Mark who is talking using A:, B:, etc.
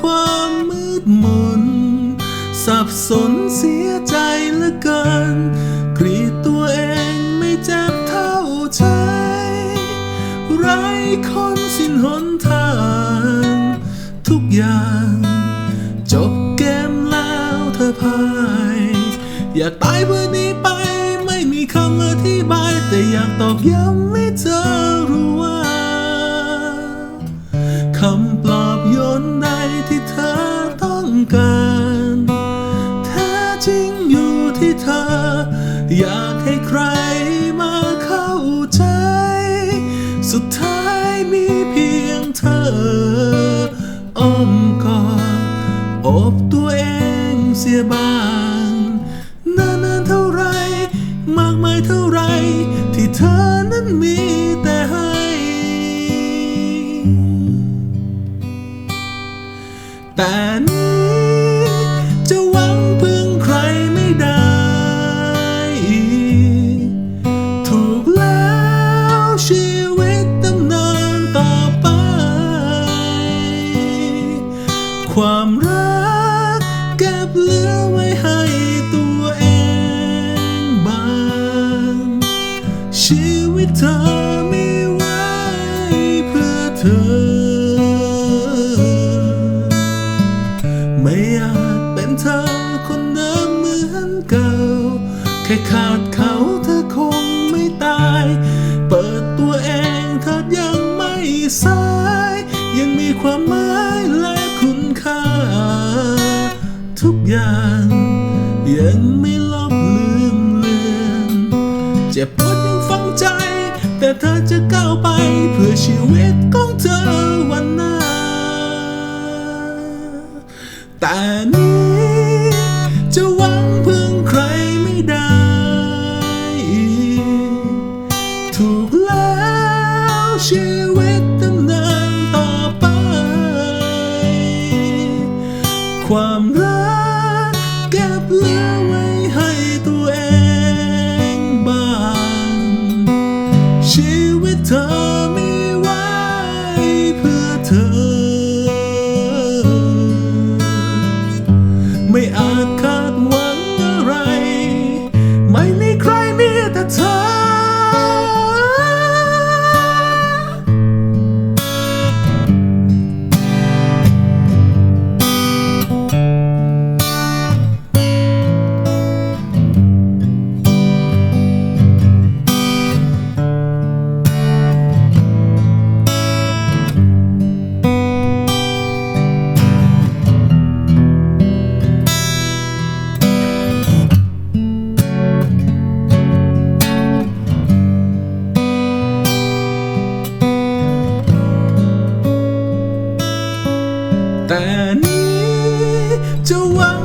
A: ความมืดมน สับสนเสียใจเหลือเกิน กรีดตัวเองไม่เจ็บเท่าใจ ไร้คนสิ้นหนทาง ทุกอย่าง จบเกมแล้วเธอพ่าย อยากตายเพื่อนี้ไป ไม่มีคำอธิบาย แต่อยากตอกย้ำให้เธอ คำปลอบโยนใดที่เธอต้องการ แท้จริงอยู่ที่เธอ อยากให้ใครมาเข้าใจ สุดท้ายมีเพียงเธอ อ้อมกอดอบตัวเองเสียบ้างนานๆเท่าไร มากมายเท่าไร แต่นี้จะหวังพึ่งใครไม่ได้ถูกแล้วชีวิตดำเนินต่อไป ความรักเก็บเหลือไว้ให้ตัวเองบ้าง ชีวิตเธอมีไว้เพื่อเธอ เก่าแค่ขาดเขาเธอคงไม่ตาย เปิดตัวเองเธอยังไม่สาย ยังมีความหมายและคุณค่า ทุกอย่างยังไม่ลบลืมเลือนเจ็บปวดยังฝังใจ แต่เธอจะก้าวไปเพื่อชีวิตของเธอวันหน้าแต่ แต่นี้จะวัง